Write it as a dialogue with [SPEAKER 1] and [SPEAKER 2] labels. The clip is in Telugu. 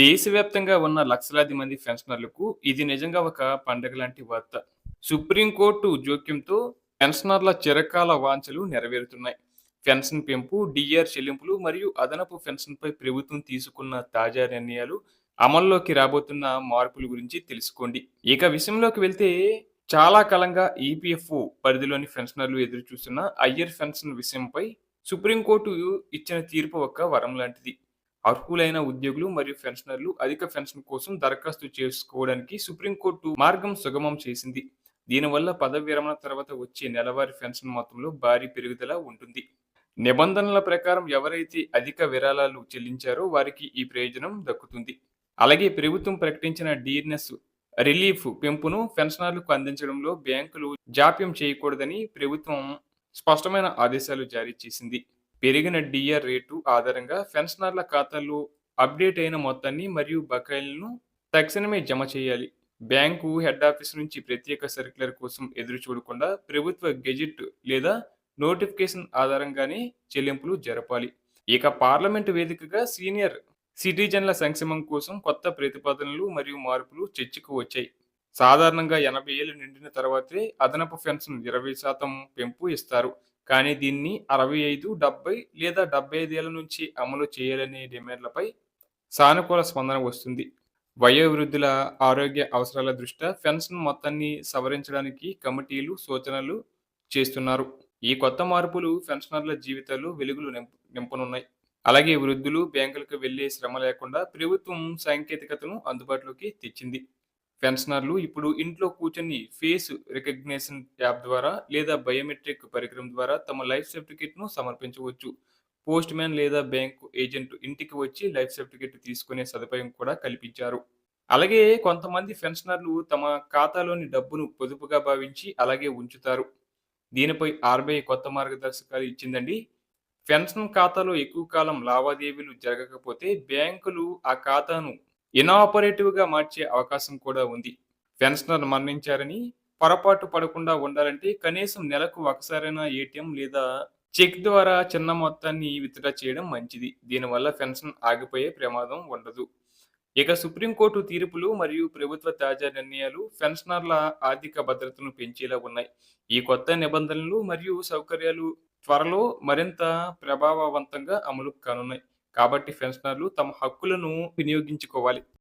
[SPEAKER 1] దేశవ్యాప్తంగా ఉన్న లక్షలాది మంది పెన్షనర్లకు ఇది నిజంగా ఒక పండగ లాంటి వార్త. సుప్రీంకోర్టు జోక్యంతో పెన్షనర్ల చిరకాల వాంఛలు నెరవేరుతున్నాయి. పెన్షన్ పెంపు, డిఆర్ చెల్లింపులు మరియు అదనపు పెన్షన్‌పై ప్రభుత్వం తీసుకున్న తాజా నిర్ణయాలు, అమల్లోకి రాబోతున్న మార్పుల గురించి తెలుసుకోండి. ఇక విషయంలోకి వెళ్తే చాలా కాలంగా ఈపీఎఫ్ఓ పరిధిలోని పెన్షనర్లు ఎదురుచూస్తున్న అయ్యర్ పెన్షన్ విషయంపై సుప్రీంకోర్టు ఇచ్చిన తీర్పు ఒక వరం లాంటిది. అర్హులైన ఉద్యోగులు మరియు పెన్షనర్లు అధిక పెన్షన్ కోసం దరఖాస్తు చేసుకోవడానికి సుప్రీంకోర్టు మార్గం సుగమం చేసింది. దీనివల్ల పదవీ విరమణ తర్వాత వచ్చే నెలవారీ పెన్షన్ మొత్తంలో భారీ పెరుగుదల ఉంటుంది. నిబంధనల ప్రకారం ఎవరైతే అధిక విరాళాలు చెల్లించారో వారికి ఈ ప్రయోజనం దక్కుతుంది. అలాగే ప్రభుత్వం ప్రకటించిన డీర్నెస్ రిలీఫ్ పెంపును పెన్షనర్లకు అందించడంలో బ్యాంకులు జాప్యం చేయకూడదని ప్రభుత్వం స్పష్టమైన ఆదేశాలు జారీ చేసింది. పెరిగిన డిఆర్ రేటు ఆధారంగా పెన్షనర్ల ఖాతాలో అప్డేట్ అయిన మొత్తాన్ని మరియు బకాయిలను తక్షణమే జమ చేయాలి. బ్యాంకు హెడ్ ఆఫీస్ నుంచి ప్రత్యేక సర్క్యులర్ కోసం ఎదురు చూడకుండా ప్రభుత్వ గెజిట్ లేదా నోటిఫికేషన్ ఆధారంగానే చెల్లింపులు జరపాలి. ఇక పార్లమెంటు వేదికగా సీనియర్ సిటిజన్ల సంక్షేమం కోసం కొత్త ప్రతిపాదనలు మరియు మార్పులు చర్చకు వచ్చాయి. సాధారణంగా ఎనభై ఏళ్ళు నిండిన తర్వాతే అదనపు పెన్షన్ ఇరవై శాతం పెంపు ఇస్తారు. కానీ దీన్ని అరవై ఐదు, డెబ్బై లేదా డెబ్బై ఐదు నుంచి అమలు చేయాలనే డిమాండ్లపై సానుకూల స్పందన వస్తుంది. వయోవృద్ధుల ఆరోగ్య అవసరాల దృష్ట్యా పెన్షన్ మొత్తాన్ని సవరించడానికి కమిటీలు సూచనలు చేస్తున్నారు. ఈ కొత్త మార్పులు పెన్షనర్ల జీవితాలు వెలుగులు నింపు నింపనున్నాయి. అలాగే వృద్ధులు బ్యాంకులకు వెళ్ళే శ్రమ లేకుండా ప్రభుత్వం సాంకేతికతను అందుబాటులోకి తెచ్చింది. పెన్షనర్లు ఇప్పుడు ఇంట్లో కూర్చొని ఫేస్ రికగ్నిషన్ యాప్ ద్వారా లేదా బయోమెట్రిక్ పరికరం ద్వారా తమ లైఫ్ సర్టిఫికెట్‌ను సమర్పించవచ్చు. పోస్ట్ మ్యాన్ లేదా బ్యాంకు ఏజెంట్ ఇంటికి వచ్చి లైఫ్ సర్టిఫికెట్ తీసుకునే సదుపాయం కూడా కల్పించారు. అలాగే కొంతమంది పెన్షనర్లు తమ ఖాతాలోని డబ్బును పొదుపుగా భావించి అలాగే ఉంచుతారు. దీనిపై ఆర్బీఐ కొత్త మార్గదర్శకాలు ఇచ్చిందండి. పెన్షన్ ఖాతాలో ఎక్కువ కాలం లావాదేవీలు జరగకపోతే బ్యాంకులు ఆ ఖాతాను ఇనాపరేటివ్‌గా మార్చే అవకాశం కూడా ఉంది. పెన్షనర్ మరణించారని పొరపాటు పడకుండా ఉండాలంటే కనీసం నెలకు ఒకసారైనా ఏటీఎం లేదా చెక్ ద్వారా చిన్న మొత్తాన్ని విత్‌డ్రా చేయడం మంచిది. దీనివల్ల పెన్షన్ ఆగిపోయే ప్రమాదం ఉండదు. ఇక సుప్రీంకోర్టు తీర్పులు మరియు ప్రభుత్వ తాజా నిర్ణయాలు పెన్షనర్ల ఆర్థిక భద్రతను పెంచేలా ఉన్నాయి. ఈ కొత్త నిబంధనలు మరియు సౌకర్యాలు త్వరలో మరింత ప్రభావవంతంగా అమలు కానున్నాయి. కాబట్టి పెన్షనర్లు తమ హక్కులను వినియోగించుకోవాలి.